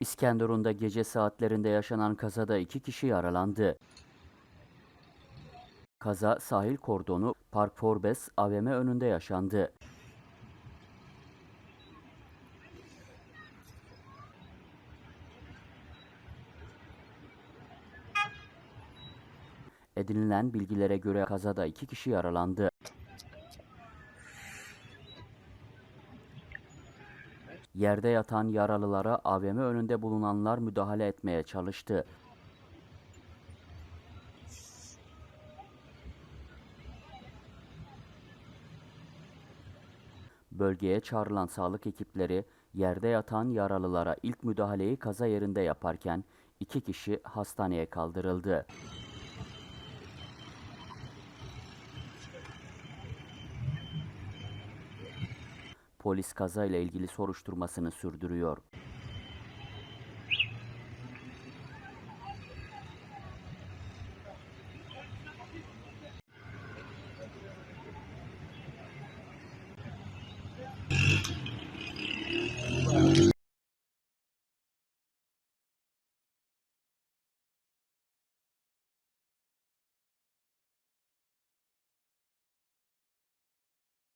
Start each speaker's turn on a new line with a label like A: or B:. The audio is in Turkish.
A: İskenderun'da gece saatlerinde yaşanan kazada iki kişi yaralandı. Kaza sahil kordonu Park Forbes AVM önünde yaşandı. Edinilen bilgilere göre kazada iki kişi yaralandı. Yerde yatan yaralılara AVM önünde bulunanlar müdahale etmeye çalıştı. Bölgeye çağrılan sağlık ekipleri yerde yatan yaralılara ilk müdahaleyi kaza yerinde yaparken iki kişi hastaneye kaldırıldı. Polis kazayla ilgili soruşturmasını sürdürüyor.